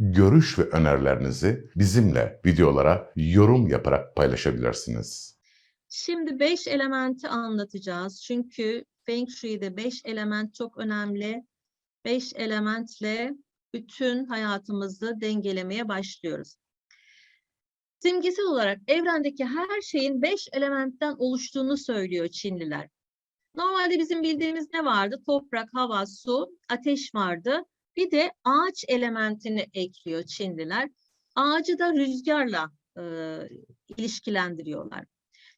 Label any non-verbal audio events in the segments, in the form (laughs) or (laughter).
görüş ve önerilerinizi bizimle videolara yorum yaparak paylaşabilirsiniz. Şimdi beş elementi anlatacağız. Çünkü Feng Shui'de beş element çok önemli. Beş elementle bütün hayatımızı dengelemeye başlıyoruz. Simgesel olarak evrendeki her şeyin beş elementten oluştuğunu söylüyor Çinliler. Normalde bizim bildiğimiz ne vardı? Toprak, hava, su, ateş vardı. Bir de ağaç elementini ekliyor Çinliler. Ağacı da rüzgarla e, ilişkilendiriyorlar.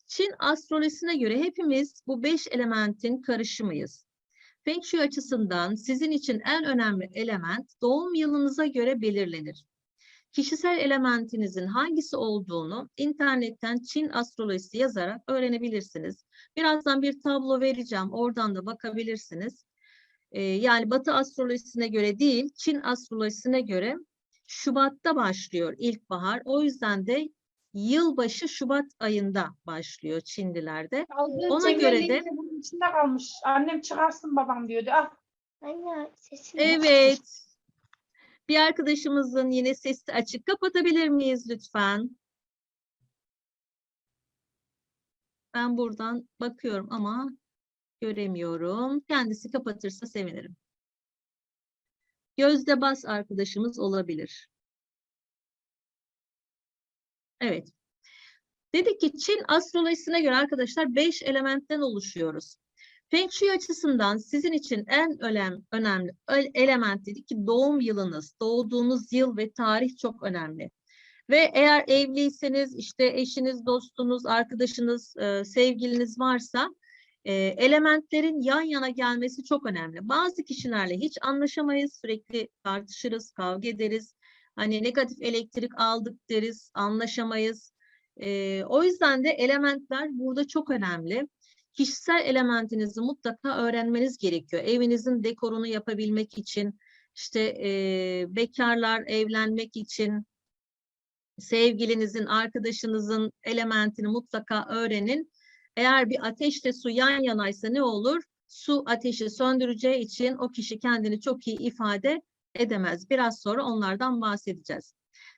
Çin astrolojisine göre hepimiz bu beş elementin karışımıyız. Feng Shui açısından sizin için en önemli element doğum yılınıza göre belirlenir. Kişisel elementinizin hangisi olduğunu internetten Çin astrolojisi yazarak öğrenebilirsiniz. Birazdan bir tablo vereceğim. Oradan da bakabilirsiniz. Ee, yani Batı astrolojisine göre değil, Çin astrolojisine göre Şubat'ta başlıyor ilkbahar. O yüzden de yılbaşı Şubat ayında başlıyor Çinlilerde. Aldığı Ona göre de- bunun içinde kalmış. Annem çıkarsın babam diyordu. Ah Anne sesini Evet. Bir arkadaşımızın yine sesi açık. Kapatabilir miyiz lütfen? Ben buradan bakıyorum ama göremiyorum. Kendisi kapatırsa sevinirim. Gözde bas arkadaşımız olabilir. Evet. Dedik ki Çin astrolojisine göre arkadaşlar 5 elementten oluşuyoruz. Feng Shui açısından sizin için en önem, önemli element dedik ki doğum yılınız, doğduğunuz yıl ve tarih çok önemli. Ve eğer evliyseniz işte eşiniz, dostunuz, arkadaşınız, e, sevgiliniz varsa e, elementlerin yan yana gelmesi çok önemli. Bazı kişilerle hiç anlaşamayız, sürekli tartışırız, kavga ederiz. Hani negatif elektrik aldık deriz, anlaşamayız. E, o yüzden de elementler burada çok önemli kişisel elementinizi mutlaka öğrenmeniz gerekiyor. Evinizin dekorunu yapabilmek için, işte eee, bekarlar evlenmek için, sevgilinizin, arkadaşınızın elementini mutlaka öğrenin. Eğer bir ateşle su yan yanaysa ne olur? Su ateşi söndüreceği için o kişi kendini çok iyi ifade edemez. Biraz sonra onlardan bahsedeceğiz.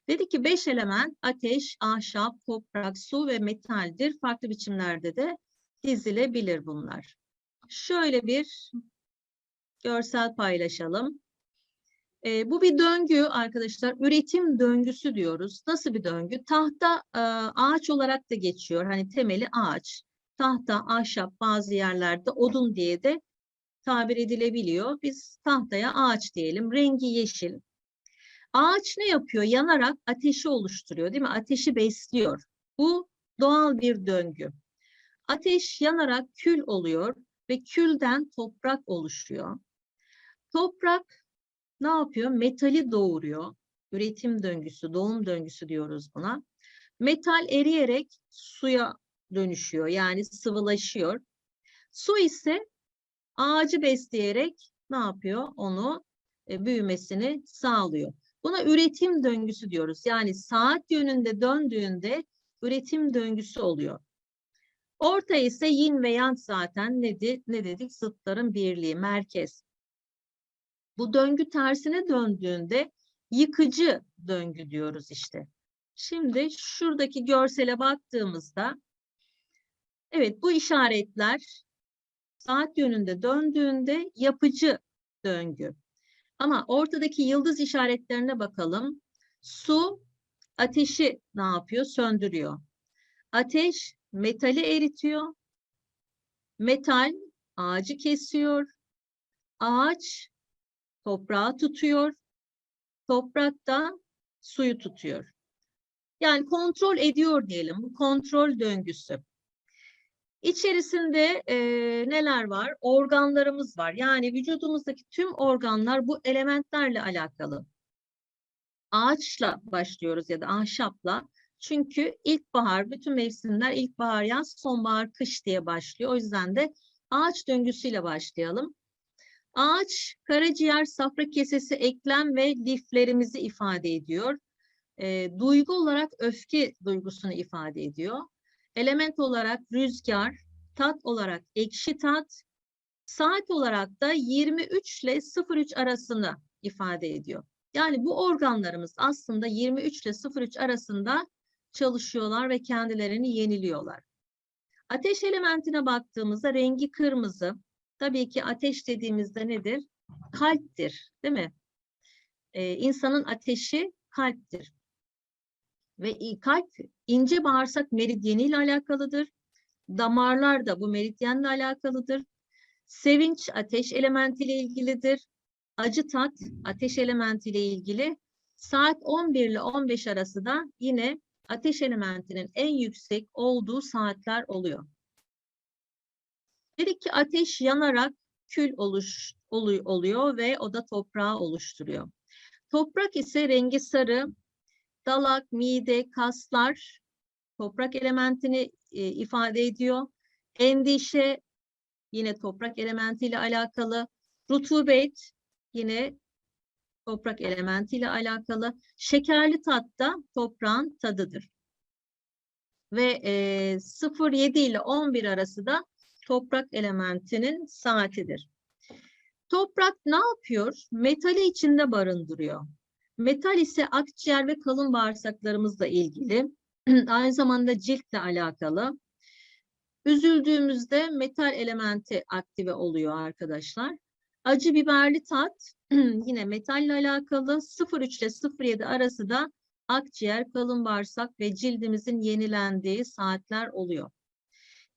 Dedik ki beş element ateş, ahşap, toprak, su ve metaldir. Farklı biçimlerde de dizilebilir bunlar. Şöyle bir görsel paylaşalım. Ee, bu bir döngü arkadaşlar. Üretim döngüsü diyoruz. Nasıl bir döngü? Tahta e, ağaç olarak da geçiyor. Hani temeli ağaç. Tahta, ahşap bazı yerlerde odun diye de tabir edilebiliyor. Biz tahtaya ağaç diyelim. Rengi yeşil. Ağaç ne yapıyor? Yanarak ateşi oluşturuyor değil mi? Ateşi besliyor. Bu doğal bir döngü. Ateş yanarak kül oluyor ve külden toprak oluşuyor. Toprak ne yapıyor? Metali doğuruyor. Üretim döngüsü, doğum döngüsü diyoruz buna. Metal eriyerek suya dönüşüyor yani sıvılaşıyor. Su ise ağacı besleyerek ne yapıyor? Onu e, büyümesini sağlıyor. Buna üretim döngüsü diyoruz. Yani saat yönünde döndüğünde üretim döngüsü oluyor. Orta ise yin ve yang zaten ne, ne dedik? Zıtların birliği, merkez. Bu döngü tersine döndüğünde yıkıcı döngü diyoruz işte. Şimdi şuradaki görsele baktığımızda evet bu işaretler saat yönünde döndüğünde yapıcı döngü. Ama ortadaki yıldız işaretlerine bakalım. Su ateşi ne yapıyor? Söndürüyor. Ateş metali eritiyor. Metal ağacı kesiyor. Ağaç toprağı tutuyor. Toprak da suyu tutuyor. Yani kontrol ediyor diyelim. Bu kontrol döngüsü. İçerisinde e, neler var? Organlarımız var. Yani vücudumuzdaki tüm organlar bu elementlerle alakalı. Ağaçla başlıyoruz ya da ahşapla. Çünkü ilkbahar, bütün mevsimler ilkbahar, yaz, sonbahar, kış diye başlıyor. O yüzden de ağaç döngüsüyle başlayalım. Ağaç, karaciğer, safra kesesi, eklem ve liflerimizi ifade ediyor. E, duygu olarak öfke duygusunu ifade ediyor. Element olarak rüzgar, tat olarak ekşi tat, saat olarak da 23 ile 03 arasını ifade ediyor. Yani bu organlarımız aslında 23 ile 03 arasında çalışıyorlar ve kendilerini yeniliyorlar. Ateş elementine baktığımızda rengi kırmızı. Tabii ki ateş dediğimizde nedir? Kalptir, değil mi? Ee, insanın ateşi kalptir. Ve kalp ince bağırsak meridyeniyle alakalıdır. Damarlar da bu meridyenle alakalıdır. Sevinç ateş elementiyle ilgilidir. Acı tat ateş elementiyle ilgili. Saat 11 ile 15 arası da yine ateş elementinin en yüksek olduğu saatler oluyor. Dedik ki ateş yanarak kül oluş, olu- oluyor ve o da toprağı oluşturuyor. Toprak ise rengi sarı, dalak, mide, kaslar toprak elementini e, ifade ediyor. Endişe yine toprak elementiyle alakalı. Rutubet yine toprak elementiyle alakalı. Şekerli tat da toprağın tadıdır. Ve e, 07 ile 11 arası da toprak elementinin saatidir. Toprak ne yapıyor? Metali içinde barındırıyor. Metal ise akciğer ve kalın bağırsaklarımızla ilgili. (clears throat) Aynı zamanda ciltle alakalı. Üzüldüğümüzde metal elementi aktive oluyor arkadaşlar. Acı biberli tat (clears throat) yine metalle alakalı. 03 ile 07 arası da akciğer, kalın bağırsak ve cildimizin yenilendiği saatler oluyor.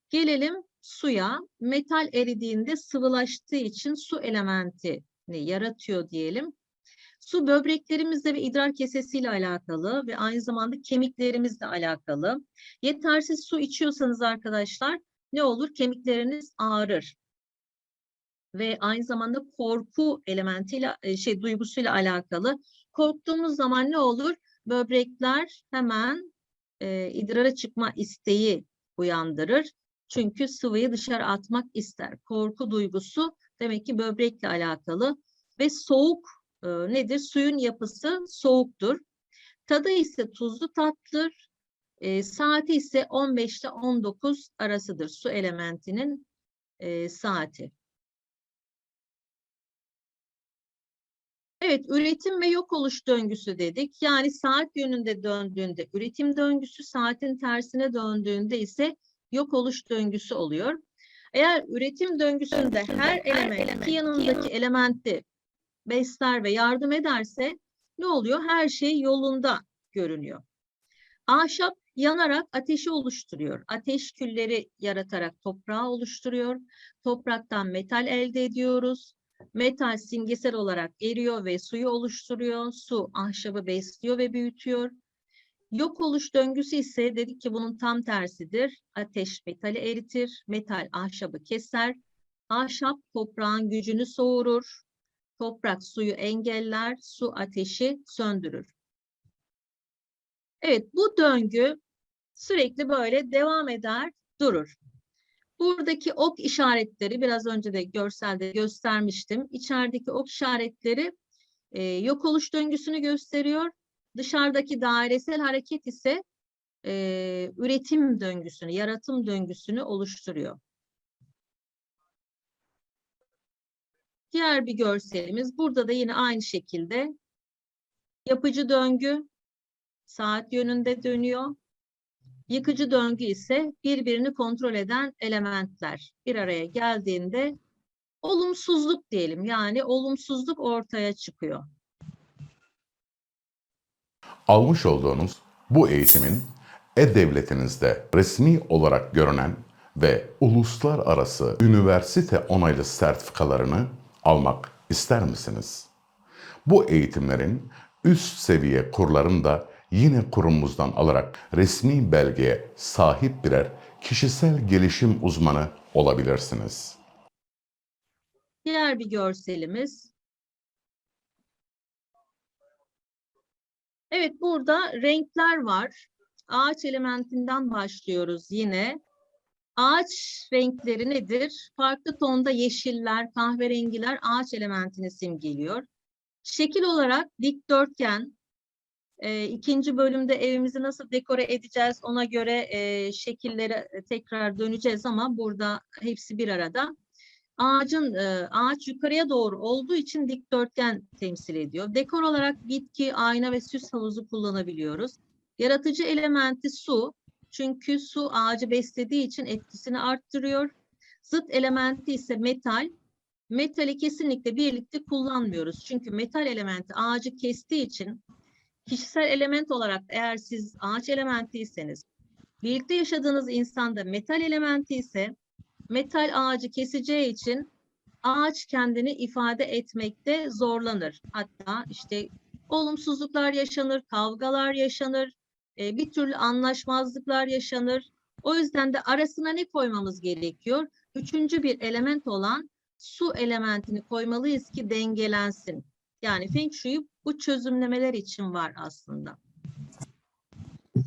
Gelelim suya. Metal eridiğinde sıvılaştığı için su elementini yaratıyor diyelim. Su böbreklerimizle ve idrar kesesiyle alakalı ve aynı zamanda kemiklerimizle alakalı. Yetersiz su içiyorsanız arkadaşlar ne olur? Kemikleriniz ağrır. Ve aynı zamanda korku elementiyle e, şey duygusuyla alakalı. Korktuğumuz zaman ne olur? Böbrekler hemen e, idrara çıkma isteği uyandırır. Çünkü sıvıyı dışarı atmak ister. Korku duygusu demek ki böbrekle alakalı ve soğuk e, nedir? Suyun yapısı soğuktur. Tadı ise tuzlu tatlıdır. E, saati ise 15 ile 19 arasıdır su elementinin e, saati. Evet, üretim ve yok oluş döngüsü dedik. Yani saat yönünde döndüğünde üretim döngüsü, saatin tersine döndüğünde ise yok oluş döngüsü oluyor. Eğer üretim döngüsünde her element iki yanındaki elementi besler ve yardım ederse ne oluyor? Her şey yolunda görünüyor. Ahşap yanarak ateşi oluşturuyor. Ateş külleri yaratarak toprağı oluşturuyor. Topraktan metal elde ediyoruz. Metal simgesel olarak eriyor ve suyu oluşturuyor. Su ahşabı besliyor ve büyütüyor. Yok oluş döngüsü ise dedik ki bunun tam tersidir. Ateş metali eritir, metal ahşabı keser. Ahşap toprağın gücünü soğurur. Toprak suyu engeller, su ateşi söndürür. Evet, bu döngü sürekli böyle devam eder, durur. Buradaki ok işaretleri biraz önce de görselde göstermiştim. İçerideki ok işaretleri e, yok oluş döngüsünü gösteriyor. Dışarıdaki dairesel hareket ise e, üretim döngüsünü, yaratım döngüsünü oluşturuyor. Diğer bir görselimiz burada da yine aynı şekilde yapıcı döngü saat yönünde dönüyor. Yıkıcı döngü ise birbirini kontrol eden elementler bir araya geldiğinde olumsuzluk diyelim. Yani olumsuzluk ortaya çıkıyor. Almış olduğunuz bu eğitimin e-devletinizde resmi olarak görünen ve uluslararası üniversite onaylı sertifikalarını almak ister misiniz? Bu eğitimlerin üst seviye kurlarını da yine kurumumuzdan alarak resmi belgeye sahip birer kişisel gelişim uzmanı olabilirsiniz. Diğer bir görselimiz. Evet, burada renkler var. Ağaç elementinden başlıyoruz yine. Ağaç renkleri nedir? Farklı tonda yeşiller, kahverengiler ağaç elementini simgeliyor. Şekil olarak dikdörtgen. E, ikinci bölümde evimizi nasıl dekore edeceğiz ona göre e, şekillere tekrar döneceğiz ama burada hepsi bir arada. Ağacın e, ağaç yukarıya doğru olduğu için dikdörtgen temsil ediyor. Dekor olarak bitki, ayna ve süs havuzu kullanabiliyoruz. Yaratıcı elementi su. Çünkü su ağacı beslediği için etkisini arttırıyor. Zıt elementi ise metal. Metali kesinlikle birlikte kullanmıyoruz. Çünkü metal elementi ağacı kestiği için kişisel element olarak eğer siz ağaç elementiyseniz, birlikte yaşadığınız insanda metal elementi ise metal ağacı keseceği için ağaç kendini ifade etmekte zorlanır. Hatta işte olumsuzluklar yaşanır, kavgalar yaşanır, e, bir türlü anlaşmazlıklar yaşanır. O yüzden de arasına ne koymamız gerekiyor? Üçüncü bir element olan su elementini koymalıyız ki dengelensin. Yani Feng Shui bu çözümlemeler için var aslında.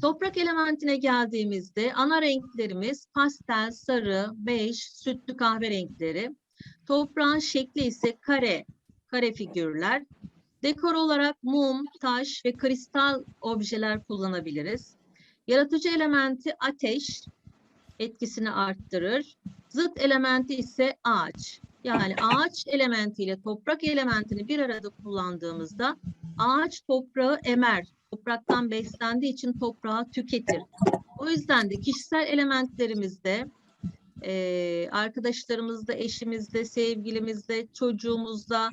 Toprak elementine geldiğimizde ana renklerimiz pastel, sarı, bej, sütlü kahve renkleri. Toprağın şekli ise kare, kare figürler. Dekor olarak mum, taş ve kristal objeler kullanabiliriz. Yaratıcı elementi ateş, etkisini arttırır. Zıt elementi ise ağaç. Yani ağaç elementiyle toprak elementini bir arada kullandığımızda ağaç toprağı emer, topraktan beslendiği için toprağı tüketir. O yüzden de kişisel elementlerimizde, e, arkadaşlarımızda, eşimizde, sevgilimizde, çocuğumuzda,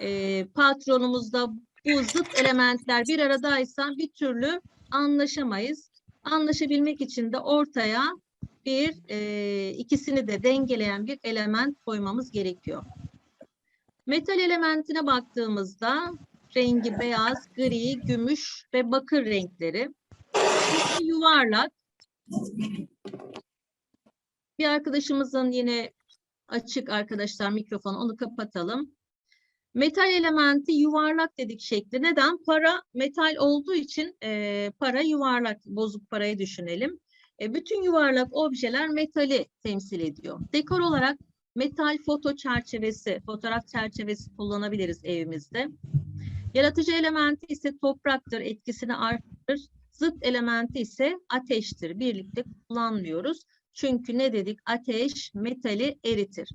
e, patronumuzda bu zıt elementler bir aradaysa bir türlü anlaşamayız. Anlaşabilmek için de ortaya bir e, ikisini de dengeleyen bir element koymamız gerekiyor. Metal elementine baktığımızda rengi beyaz, gri, gümüş ve bakır renkleri. Şekli yuvarlak. Bir arkadaşımızın yine açık arkadaşlar mikrofonu onu kapatalım. Metal elementi yuvarlak dedik şekli. Neden? Para metal olduğu için e, para yuvarlak, bozuk parayı düşünelim. E, bütün yuvarlak objeler metali temsil ediyor. Dekor olarak metal foto çerçevesi, fotoğraf çerçevesi kullanabiliriz evimizde. Yaratıcı elementi ise topraktır, etkisini arttırır. Zıt elementi ise ateştir. Birlikte kullanmıyoruz. Çünkü ne dedik? Ateş metali eritir.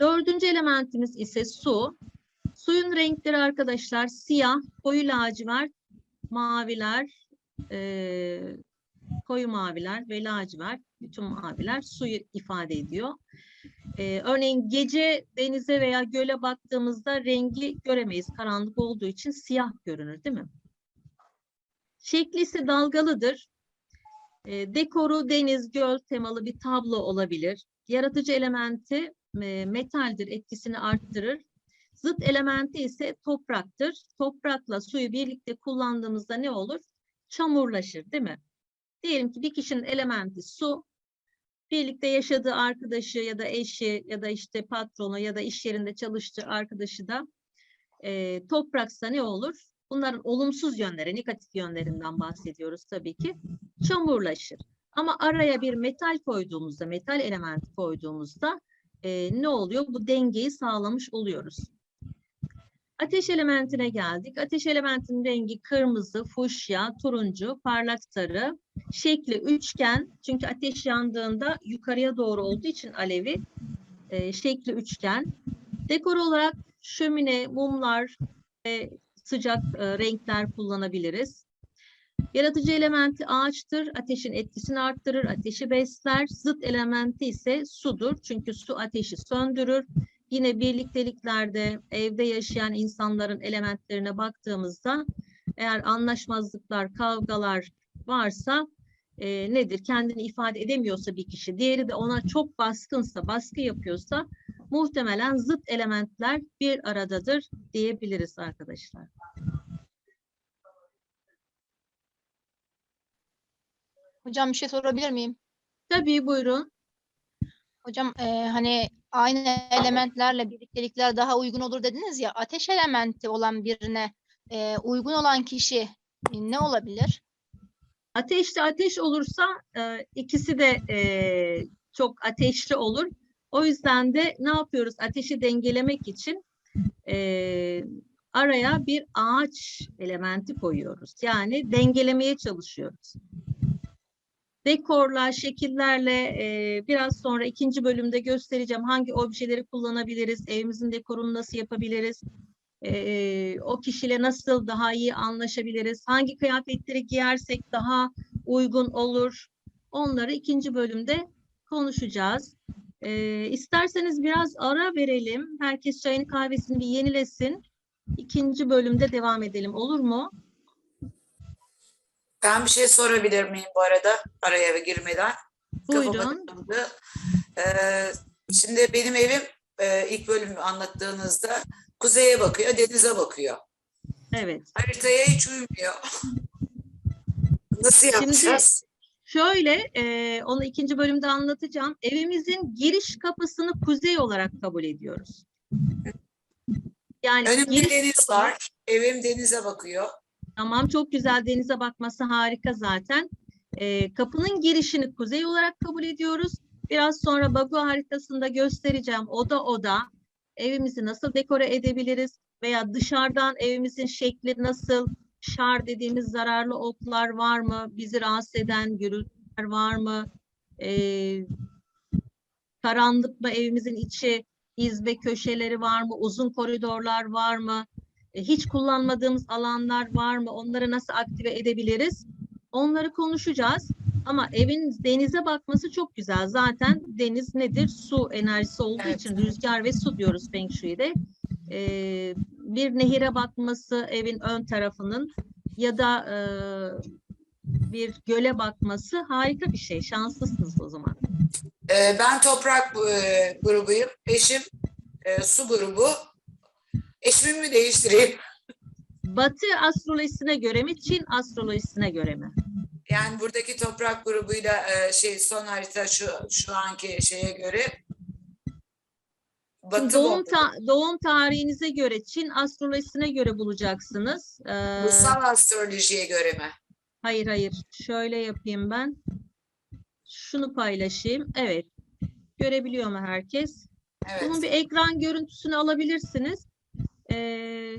Dördüncü elementimiz ise su. Suyun renkleri arkadaşlar siyah, koyu lacivert, maviler, eee, koyu maviler ve lacivert, bütün maviler suyu ifade ediyor. Ee, örneğin gece denize veya göle baktığımızda rengi göremeyiz. Karanlık olduğu için siyah görünür değil mi? Şekli ise dalgalıdır. Ee, dekoru deniz, göl temalı bir tablo olabilir. Yaratıcı elementi e, metaldir, etkisini arttırır. Zıt elementi ise topraktır. Toprakla suyu birlikte kullandığımızda ne olur? Çamurlaşır değil mi? Diyelim ki bir kişinin elementi su, birlikte yaşadığı arkadaşı ya da eşi ya da işte patronu ya da iş yerinde çalıştığı arkadaşı da e, topraksa ne olur? Bunların olumsuz yönleri, negatif yönlerinden bahsediyoruz tabii ki. Çamurlaşır. Ama araya bir metal koyduğumuzda, metal elementi koyduğumuzda e, ne oluyor? Bu dengeyi sağlamış oluyoruz. Ateş elementine geldik. Ateş elementinin rengi kırmızı, fuşya, turuncu, parlak sarı. Şekli üçgen. Çünkü ateş yandığında yukarıya doğru olduğu için alevi e, şekli üçgen. Dekor olarak şömine, mumlar ve sıcak e, renkler kullanabiliriz. Yaratıcı elementi ağaçtır. Ateşin etkisini arttırır, ateşi besler. Zıt elementi ise sudur. Çünkü su ateşi söndürür. Yine birlikteliklerde evde yaşayan insanların elementlerine baktığımızda eğer anlaşmazlıklar, kavgalar varsa e, nedir? Kendini ifade edemiyorsa bir kişi, diğeri de ona çok baskınsa, baskı yapıyorsa muhtemelen zıt elementler bir aradadır diyebiliriz arkadaşlar. Hocam bir şey sorabilir miyim? Tabii buyurun. Hocam e, hani aynı elementlerle birliktelikler daha uygun olur dediniz ya. Ateş elementi olan birine e, uygun olan kişi ne olabilir? Ateşli ateş olursa e, ikisi de e, çok ateşli olur. O yüzden de ne yapıyoruz? Ateşi dengelemek için e, araya bir ağaç elementi koyuyoruz. Yani dengelemeye çalışıyoruz. Dekorlar, şekillerle e, biraz sonra ikinci bölümde göstereceğim hangi objeleri kullanabiliriz, evimizin dekorunu nasıl yapabiliriz, e, o kişiyle nasıl daha iyi anlaşabiliriz, hangi kıyafetleri giyersek daha uygun olur. Onları ikinci bölümde konuşacağız. E, isterseniz biraz ara verelim. Herkes çayını kahvesini bir yenilesin. İkinci bölümde devam edelim. Olur mu? Ben bir şey sorabilir miyim bu arada araya girmeden? Buyurun. Ee, şimdi benim evim e, ilk bölümü anlattığınızda kuzeye bakıyor, denize bakıyor. Evet. Haritaya hiç uymuyor. (laughs) Nasıl Şimdi- yapacağız? Şöyle, e, onu ikinci bölümde anlatacağım. Evimizin giriş kapısını kuzey olarak kabul ediyoruz. Yani Önümde giriş deniz var. Evim denize bakıyor. Tamam, çok güzel. Denize bakması harika zaten. E, kapının girişini kuzey olarak kabul ediyoruz. Biraz sonra Bagu haritasında göstereceğim. Oda oda. Evimizi nasıl dekore edebiliriz? Veya dışarıdan evimizin şekli nasıl, şar dediğimiz zararlı oklar var mı, bizi rahatsız eden gürültüler var mı, Ee, karanlık mı evimizin içi, iz ve köşeleri var mı, uzun koridorlar var mı, hiç kullanmadığımız alanlar var mı, onları nasıl aktive edebiliriz, onları konuşacağız. Ama evin denize bakması çok güzel. Zaten deniz nedir? Su enerjisi olduğu Evet. için rüzgar ve su diyoruz Feng Shui'de. Ee, bir nehire bakması evin ön tarafının ya da e, bir göle bakması harika bir şey. Şanslısınız o zaman. Ee, ben toprak e, grubuyum. Eşim e, su grubu. Eşimi mi değiştireyim? Batı astrolojisine göre mi, Çin astrolojisine göre mi? Yani buradaki toprak grubuyla e, şey son harita şu şu anki şeye göre Batı doğum, ta- doğum tarihinize göre, Çin astrolojisine göre bulacaksınız. Ee, astrolojiye göre mi? Hayır hayır. Şöyle yapayım ben. Şunu paylaşayım. Evet. Görebiliyor mu herkes? Evet. Bunun bir ekran görüntüsünü alabilirsiniz. Ee,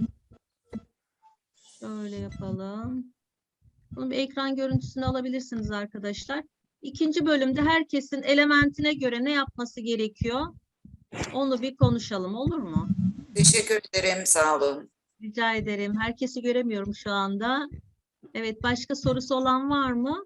şöyle yapalım. Bunun bir ekran görüntüsünü alabilirsiniz arkadaşlar. İkinci bölümde herkesin elementine göre ne yapması gerekiyor? Onu bir konuşalım olur mu? Teşekkür ederim. Sağ olun. Rica ederim. Herkesi göremiyorum şu anda. Evet, başka sorusu olan var mı?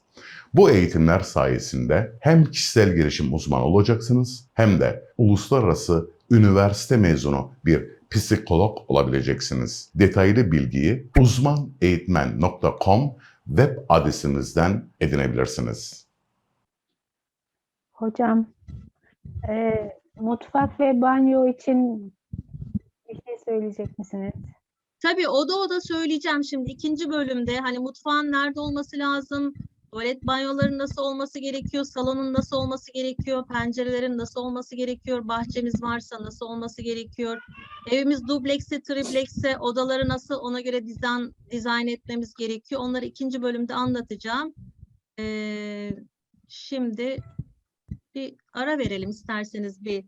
Bu eğitimler sayesinde hem kişisel gelişim uzmanı olacaksınız hem de uluslararası üniversite mezunu bir psikolog olabileceksiniz. Detaylı bilgiyi uzmaneğitmen.com web adresimizden edinebilirsiniz. Hocam, e, mutfak ve banyo için bir şey söyleyecek misiniz? Tabii oda oda söyleyeceğim şimdi ikinci bölümde hani mutfağın nerede olması lazım, tuvalet banyoların nasıl olması gerekiyor, salonun nasıl olması gerekiyor, pencerelerin nasıl olması gerekiyor, bahçemiz varsa nasıl olması gerekiyor, evimiz dublekse, triplekse odaları nasıl ona göre dizayn, dizayn etmemiz gerekiyor. Onları ikinci bölümde anlatacağım. Ee, şimdi bir ara verelim isterseniz bir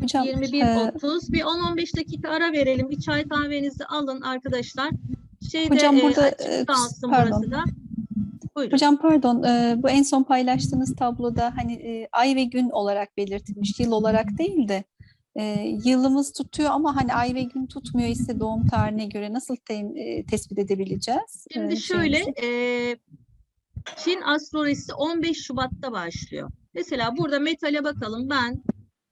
Hocam, e, 21.30 bir 10-15 dakika ara verelim. Bir çay kahvenizi alın arkadaşlar. Şeyde Hocam e, burada, açık e, kalsın pardon. burası da. Buyurun. hocam pardon, e, bu en son paylaştığınız tabloda hani e, ay ve gün olarak belirtilmiş, yıl olarak değil de e, yılımız tutuyor ama hani ay ve gün tutmuyor ise doğum tarihine göre nasıl te- e, tespit edebileceğiz? Şimdi e, şöyle e, Çin astrolojisi 15 Şubat'ta başlıyor. Mesela burada metale bakalım. Ben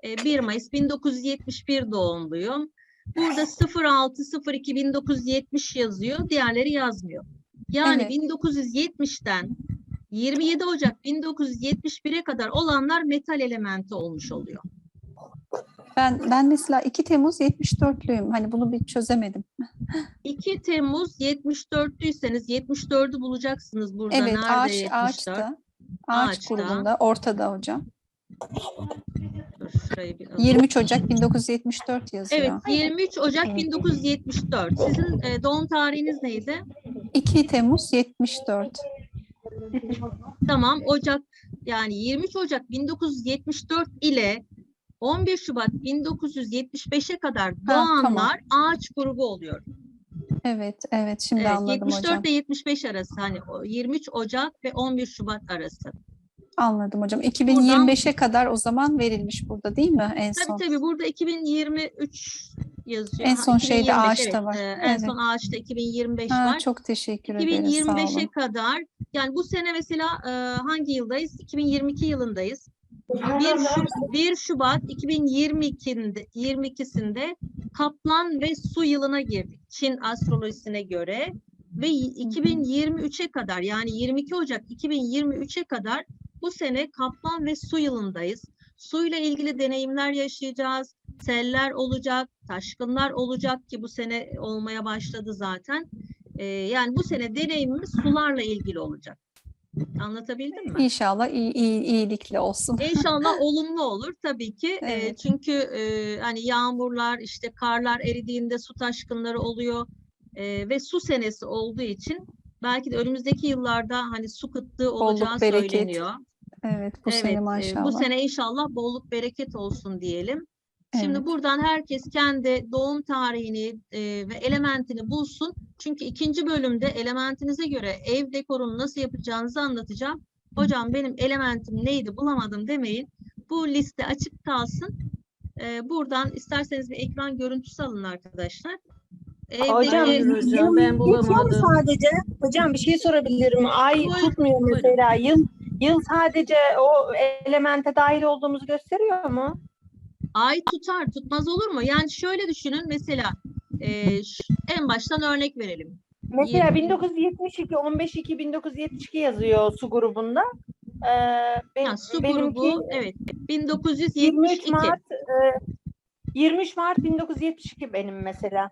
e, 1 Mayıs 1971 doğumluyum. Burada 0602 1970 yazıyor. Diğerleri yazmıyor. Yani Evet. 1970'ten 27 Ocak 1971'e kadar olanlar metal elementi olmuş oluyor. Ben ben mesela 2 Temmuz 74'lüyüm. Hani bunu bir çözemedim. (laughs) 2 Temmuz 74'lüyseniz 74'ü bulacaksınız burada. Evet, Nerede ağaç 74? ağaçta. Ağaç Ağaçta. grubunda ortada hocam. Dur, şurayı bir alayım. 23 Ocak 1974 yazıyor. Evet, 23 Ocak Evet. 1974. Sizin e, doğum tarihiniz neydi? 2 Temmuz 74. Tamam, Ocak yani 23 Ocak 1974 ile 11 Şubat 1975'e kadar tamam. doğanlar ağaç grubu oluyor. Evet, evet şimdi Evet, anladım 74 hocam. ile 75 arası hani o 23 Ocak ve 11 Şubat arası. Anladım hocam. 2025'e kadar o zaman verilmiş burada değil mi en son? Tabii tabii burada 2023 yazıyor. En Ha, son şeyde 2025, ağaçta evet, var. e, en Evet. son ağaçta 2025 Ha, var. çok teşekkür ederiz. Sağ 2025'e olun. kadar yani bu sene mesela e, hangi yıldayız? 2022 yılındayız. 1, Şu- 1 Şubat 2022'de 22'sinde Kaplan ve Su yılına girdik. Çin astrolojisine göre ve y- 2023'e kadar yani 22 Ocak 2023'e kadar bu sene Kaplan ve Su yılındayız. Suyla ilgili deneyimler yaşayacağız. Seller olacak, taşkınlar olacak ki bu sene olmaya başladı zaten. Ee, yani bu sene deneyimimiz sularla ilgili olacak. Anlatabildim mi? İnşallah iyi, iyi, iyilikle olsun. İnşallah (laughs) olumlu olur tabii ki. Ee, Evet. çünkü e, hani yağmurlar, işte karlar eridiğinde su taşkınları oluyor Ee, ve su senesi olduğu için belki de önümüzdeki yıllarda hani su kıtlığı olacağı bereket. söyleniyor. Evet, bu Evet, sene maşallah. bu sene inşallah bolluk bereket olsun diyelim. Şimdi Evet. buradan herkes kendi doğum tarihini e, ve elementini bulsun. Çünkü ikinci bölümde elementinize göre ev dekorunu nasıl yapacağınızı anlatacağım. Hocam benim elementim neydi bulamadım demeyin. Bu liste açık kalsın. E, buradan isterseniz bir ekran görüntüsü alın arkadaşlar. Hocam, Evdeki- hocam ben bulamadım. sadece? Hocam bir şey sorabilirim. Ay Buyurun, tutmuyor buyurun. mesela. Yıl yıl sadece o elemente dahil olduğumuzu gösteriyor mu? Ay tutar, tutmaz olur mu? Yani şöyle düşünün mesela e, en baştan örnek verelim. Mesela Yirmi. 1972 15 2 1972 yazıyor su grubunda. Ee, ben- Ha, su benimki grubu evet 1972. 23 Mart e, 23 Mart 1972 benim mesela.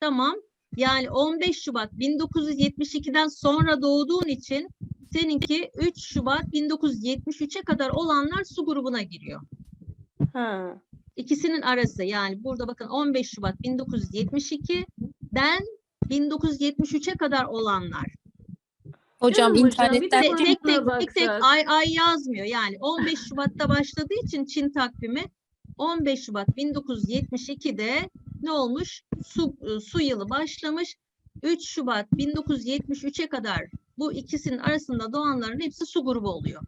Tamam. Yani 15 Şubat 1972'den sonra doğduğun için seninki 3 Şubat 1973'e kadar olanlar su grubuna giriyor. Ha. İkisinin arası yani burada bakın 15 Şubat 1972'den 1973'e kadar olanlar. Hocam Tek internetten tek tek, tek, tek ay ay yazmıyor. Yani 15 Şubat'ta başladığı için Çin takvimi 15 Şubat 1972'de ne olmuş? Su, e, su yılı başlamış. 3 Şubat 1973'e kadar bu ikisinin arasında doğanların hepsi su grubu oluyor.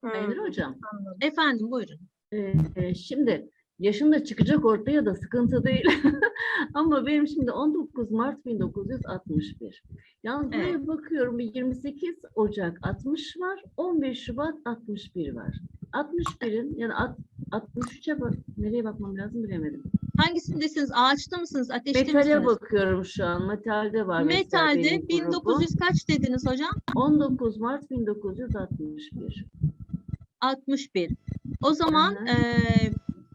Hmm. Aynur Hocam, Efendim buyurun. e, şimdi yaşım da çıkacak ortaya da sıkıntı değil. (laughs) Ama benim şimdi 19 Mart 1961. Yalnız buraya Evet. bakıyorum bir 28 Ocak 60 var, 15 Şubat 61 var. 61'in yani alt- 63'e bak nereye bakmam lazım bilemedim. Hangisindesiniz? Ağaçta mısınız? Ateşte Metale misiniz? bakıyorum şu an. Metalde var. Metalde benim grubum. 1900 kaç dediniz hocam? 19 Mart 1961. 61. O zaman Hı hı. eee,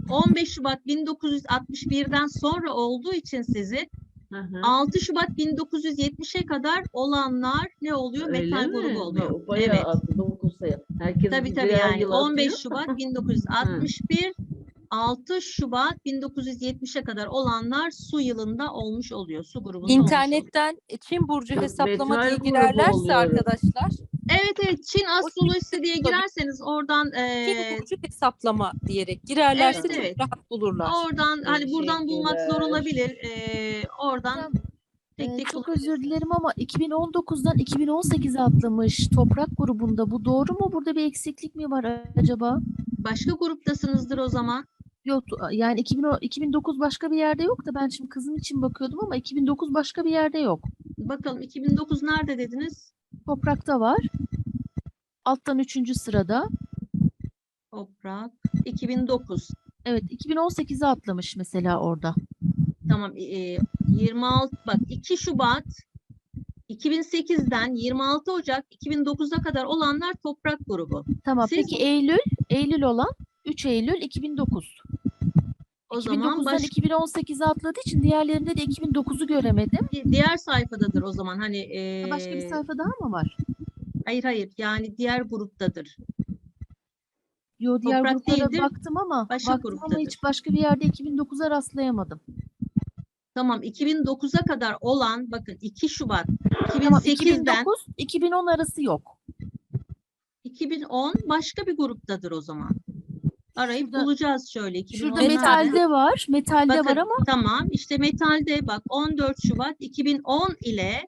15 Şubat 1961'den sonra olduğu için sizi Hı hı. 6 Şubat 1970'e kadar olanlar ne oluyor? Öyle Metal mi? grubu oluyor. O Bayağı Evet. attı. Herkes Tabii tabii yani yıl 15 atıyor. Şubat (laughs) 1961 6 Şubat 1970'e kadar olanlar su yılında olmuş oluyor. Su grubunda olmuş oluyor. internetten Çin burcu hesaplama metal diye girerlerse oluyor. arkadaşlar Evet evet Çin astrolojisi diye girerseniz oradan Çin eee, burcu hesaplama diyerek girerlerse Evet, evet. rahat bulurlar. oradan hani buradan bulmak zor olabilir. Eee, oradan Hocam, tek Ee, tek çok özür dilerim ama 2019'dan 2018'e atlamış toprak grubunda. Bu doğru mu? Burada bir eksiklik mi var acaba? Başka gruptasınızdır o zaman. Yok yani 2000, o- 2009 başka bir yerde yok da ben şimdi kızım için bakıyordum ama 2009 başka bir yerde yok. Bakalım 2009 nerede dediniz? Toprakta var. Alttan üçüncü sırada. Toprak 2009. Evet 2018'e atlamış mesela orada. Tamam. e, 26 bak 2 Şubat 2008'den 26 Ocak 2009'a kadar olanlar toprak grubu. Tamam Siz- peki Eylül, Eylül olan 3 Eylül 2009. O zaman 2009'dan baş, 2018'e atladığı için diğerlerinde de 2009'u göremedim. diğer sayfadadır o zaman. Hani e, Başka bir sayfa daha mı var? Hayır hayır. Yani diğer gruptadır. Yo diğer Toprak gruplara değildir, baktım ama başka baktım ama gruptadır. hiç başka bir yerde 2009'a rastlayamadım. Tamam 2009'a kadar olan bakın 2 Şubat Tamam 2008'den 2009 2010 arası yok. 2010 başka bir gruptadır o zaman. Arayıp Şurada- bulacağız şöyle. 2010 Şurada metalde var. Metalde Bakın, var ama Tamam işte metalde bak 14 Şubat 2010 ile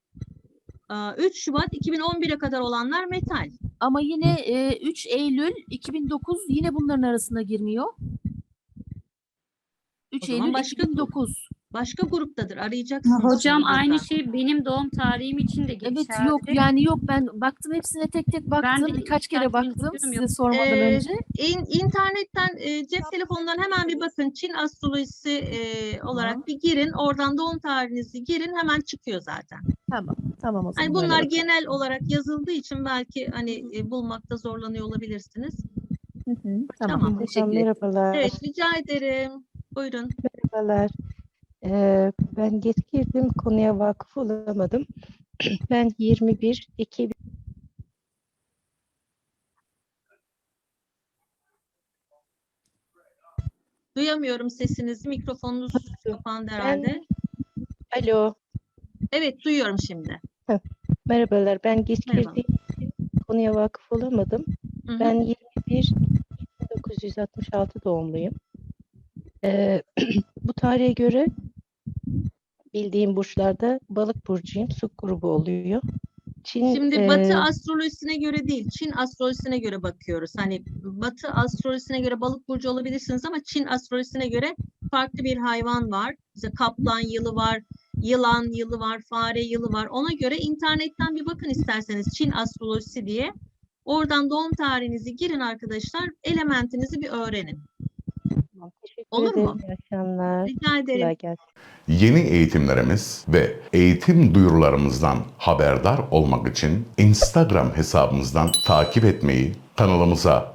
e, 3 Şubat 2011'e kadar olanlar metal. ama yine e, 3 Eylül 2009 yine bunların arasına girmiyor. 3 O zaman Eylül başka 2009. Başka gruptadır arayacaksınız. Hocam şimdi aynı şey benim doğum tarihim için de geçerli. Evet yok yani yok ben baktım hepsine tek tek baktım. de Birkaç kere baktım size yok. sormadan Ee, önce. İn- internetten e, cep telefonundan hemen bir bakın Çin astrolojisi e, olarak bir girin oradan doğum tarihinizi girin hemen çıkıyor zaten. Tamam tamam o zaman. Hani öyle bunlar genel olarak yazıldığı için belki hani e, bulmakta zorlanıyor olabilirsiniz. Hı hı, Tamam, Tamam. teşekkür Hocam ederim. merhabalar. Evet rica ederim. Buyurun. Merhabalar. Ee, ben geç girdim konuya vakıf olamadım. (clears throat) Ben 21 2000 Duyamıyorum sesinizi. Mikrofonunuz kapandı herhalde. Alo. Evet duyuyorum şimdi. Merhabalar. Ben geç Merhaba. girdiğim için konuya vakıf olamadım. Hı hı. Ben 21 1966 doğumluyum. Ee, (clears throat) bu tarihe göre bildiğim burçlarda balık burcuyum. Su grubu oluyor. Çin Şimdi e, Batı astrolojisine göre değil, Çin astrolojisine göre bakıyoruz. Hani Batı astrolojisine göre balık burcu olabilirsiniz ama Çin astrolojisine göre farklı bir hayvan var. İşte kaplan yılı var, yılan yılı var, fare yılı var. Ona göre internetten bir bakın isterseniz Çin astrolojisi diye. Oradan doğum tarihinizi girin arkadaşlar. Elementinizi bir öğrenin. Teşekkür Olur ederim. mu? İyi akşamlar. Rica ederim. Kolay gelsin. Yeni eğitimlerimiz ve eğitim duyurularımızdan haberdar olmak için Instagram hesabımızdan takip etmeyi, kanalımıza